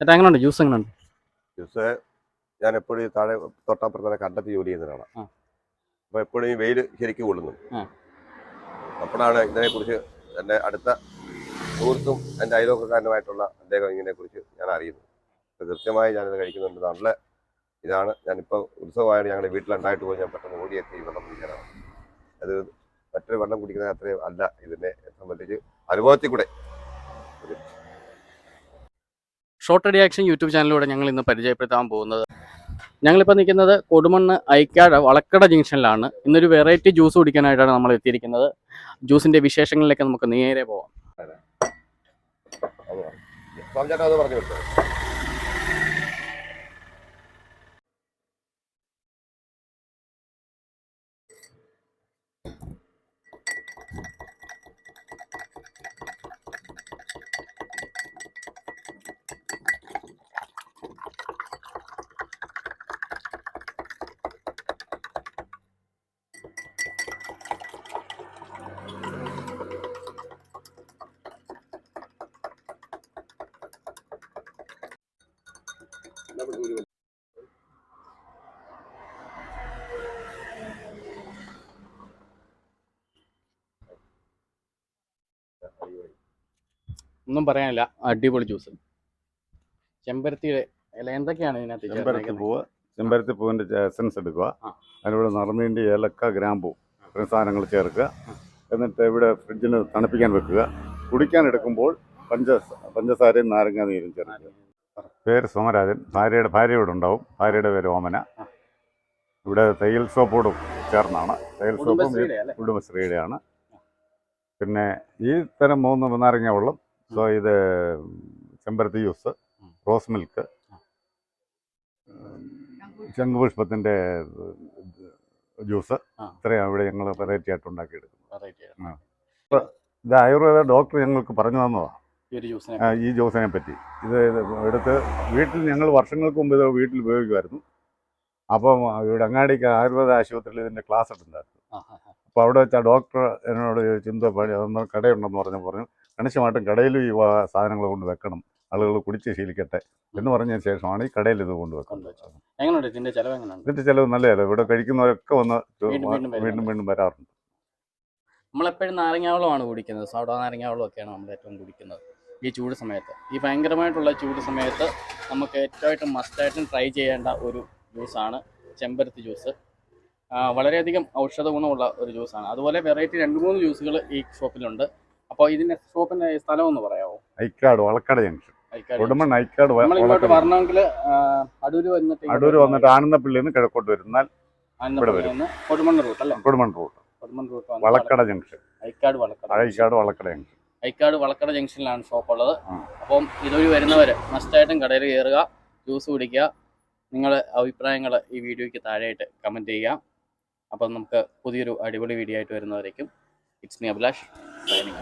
ചേട്ടാ എങ്ങനെയുണ്ട് ജ്യൂസ് എങ്ങനെയുണ്ട് ജ്യൂസ് ഞാൻ എപ്പോഴും താഴെ തൊട്ടപ്പുറത്തെ കണ്ടത്തി ജോലി ചെയ്യുന്നതാണ്. അപ്പോൾ എപ്പോഴും ഈ വെയിൽ ശരിക്കും കൊള്ളുന്നു. അപ്പോഴാണ് ഇതിനെക്കുറിച്ച് എന്റെ അടുത്ത സുഹൃത്തും എന്റെ അയലോക്കാരനുമായിട്ടുള്ള അദ്ദേഹം ഇതിനെക്കുറിച്ച് ഞാൻ അറിയുന്നു കൃത്യമായി ഞാനിത് കഴിക്കുന്നുണ്ട്. നല്ല ഇതാണ്. ഞാനിപ്പോൾ ഉത്സവമായിട്ട് ഞങ്ങളുടെ വീട്ടിലുണ്ടായിട്ട് പോയി ഞാൻ പെട്ടെന്ന് ഓടിയെത്തി വെള്ളം കുടിക്കാനാണ്. അത് മറ്റൊരു വെള്ളം കുടിക്കുന്നത് അത്രയും അല്ല ഇതിനെ സംബന്ധിച്ച് അനുഭവത്തിൽ കൂടെ. ഷോർട്ട് റിയാക്ഷൻ യൂട്യൂബ് ചാനലിലൂടെ ഞങ്ങൾ ഇന്ന് പരിചയപ്പെടുത്താൻ പോകുന്നത്. ഞങ്ങളിപ്പോൾ നിൽക്കുന്നത് കൊടുമണ്ണ് ഐക്കാട് വളക്കട ജംഗ്ഷനിലാണ്. ഇന്നൊരു വെറൈറ്റി ജ്യൂസ് കുടിക്കാനായിട്ടാണ് നമ്മൾ എത്തിയിരിക്കുന്നത്. ജ്യൂസിന്റെ വിശേഷങ്ങളിലേക്ക് നമുക്ക് നേരെ പോവാം. ഒന്നും പറയാനില്ല. അടിപൊളി ജ്യൂസ് ചെമ്പരത്തിയുടെ ഇല എന്തൊക്കെയാണ് ഇതിനകത്ത് ചെമ്പരത്തി? പൂവ് ചെമ്പരത്തി പൂവിന്റെ എസൻസ് എടുക്കുക. അതിലൂടെ നറുമീന്റെ ഏലക്ക ഗ്രാമ്പൂ ഇത്രയും സാധനങ്ങൾ ചേർക്കുക. എന്നിട്ട് ഇവിടെ ഫ്രിഡ്ജിന് തണുപ്പിക്കാൻ വെക്കുക. കുടിക്കാൻ എടുക്കുമ്പോൾ പഞ്ച പഞ്ചസാരയും നാരങ്ങാ നീരും ചേർക്കുക. പേര് സോമരാജൻ. ഭാര്യയുടെ ഭാര്യ ഇവിടെ ഉണ്ടാവും. ഭാര്യയുടെ പേര് ഓമന. ഇവിടെ തയ്യൽ സോപ്പോടും ചേർന്നാണ്. തയ്യൽ സോപ്പും കുടുംബശ്രീയുടെയാണ്. പിന്നെ ഈ തരം മൂന്ന് നാരങ്ങ വെള്ളം സോ ഇത് ചെമ്പരത്തി ജ്യൂസ് റോസ് മിൽക്ക്. ശംഖുപുഷ്പത്തിന്റെ ജ്യൂസ് ഇത്രയാണ് ഇവിടെ ഞങ്ങൾ വെറൈറ്റി ആയിട്ട് ഉണ്ടാക്കിയെടുക്കുന്നത്. ഇത് ആയുർവേദ ഡോക്ടർ ഞങ്ങൾക്ക് പറഞ്ഞു തന്നതാണ് ഈ ജോസിനെ പറ്റി. ഇത് എടുത്ത് വീട്ടിൽ ഞങ്ങൾ വർഷങ്ങൾക്ക് മുമ്പ് ഇത് വീട്ടിൽ ഉപയോഗിക്കുമായിരുന്നു. അപ്പം ഇവിടെ അങ്ങാടിക്ക് ആയുർവേദ ആശുപത്രിയിൽ ഇതിന്റെ ക്ലാസ് ആ. അപ്പോൾ അവിടെ വെച്ചാൽ ഡോക്ടർ എന്നോട് ചിന്ത അതൊന്നും കടയുണ്ടെന്ന് പറഞ്ഞു പറഞ്ഞു. കണിശമായിട്ടും കടയിലും ഈ സാധനങ്ങൾ കൊണ്ട് വെക്കണം. ആളുകൾ കുടിച്ച് ശീലിക്കട്ടെ. എന്ന് പറഞ്ഞതിന് ശേഷമാണ് ഈ കടയിൽ ഇത് കൊണ്ട് വെക്കുന്നത്. എങ്ങനെയുണ്ട് ഇതിന്റെ ചെലവ് എങ്ങനെയുണ്ട്? ഇതിന്റെ ചിലവ് നല്ലതല്ല. ഇവിടെ കഴിക്കുന്നവരൊക്കെ വന്ന് വീണ്ടും വീണ്ടും വരാറുണ്ട്. നമ്മളെപ്പോഴും നാരങ്ങാവളമാണ് കുടിക്കുന്നത്. സോഡ നാരങ്ങാവളമൊക്കെയാണ് നമ്മൾ ഏറ്റവും കുടിക്കുന്നത്. ഈ ചൂട് സമയത്ത്. ഈ ഭയങ്കരമായിട്ടുള്ള ചൂട് സമയത്ത് നമുക്ക് ഏറ്റവും മസ്റ്റായിട്ടും ട്രൈ ചെയ്യേണ്ട ഒരു ജ്യൂസാണ് ചെമ്പരത്തി ജ്യൂസ് വളരെയധികം ഔഷധ ഗുണമുള്ള ഒരു ജ്യൂസാണ് അതുപോലെ വെറൈറ്റി രണ്ട് മൂന്ന് ജ്യൂസുകൾ ഈ ഷോപ്പിലുണ്ട് അപ്പോൾ ഇതിന്റെ ഷോപ്പിന്റെ സ്ഥലം ഒന്ന് പറയാമോ ഐക്കാട് വളക്കട ജംഗ്ഷൻ കൊടുമൺ ഐക്കാട് നമ്മളിങ്ങോട്ട് നമ്മൾ ഇങ്ങോട്ട് വളക്കട വരണമെങ്കിൽ അടൂര് വന്നിട്ട് അടൂർ വന്നിട്ട് ആനന്ദപ്പള്ളിയിൽ നിന്ന് കിഴക്കോട്ട് വരുന്നാൽ ഇവിടെ വരും. കൊടുമണ്ണ് റൂട്ട് അല്ലേ? Kodumon route Kodumon route Valakkada junction Aikkad Valakkada Aikkad Valakkada junction Aikkad Valakkada ജംഗ്ഷനിലാണ് shop ഉള്ളത്. അപ്പം ഇതുവഴി വരുന്നവർ മസ്റ്റായിട്ടും കടയിൽ കയറുക ജ്യൂസ് കുടിക്കുക. നിങ്ങളുടെ അഭിപ്രായങ്ങൾ ഈ വീഡിയോയ്ക്ക് താഴെയായിട്ട് കമന്റ് ചെയ്യുക. അപ്പം നമുക്ക് പുതിയൊരു അടിപൊളി വീഡിയോ ആയിട്ട് വരുന്നവരേക്കും. It's me Abhilash signing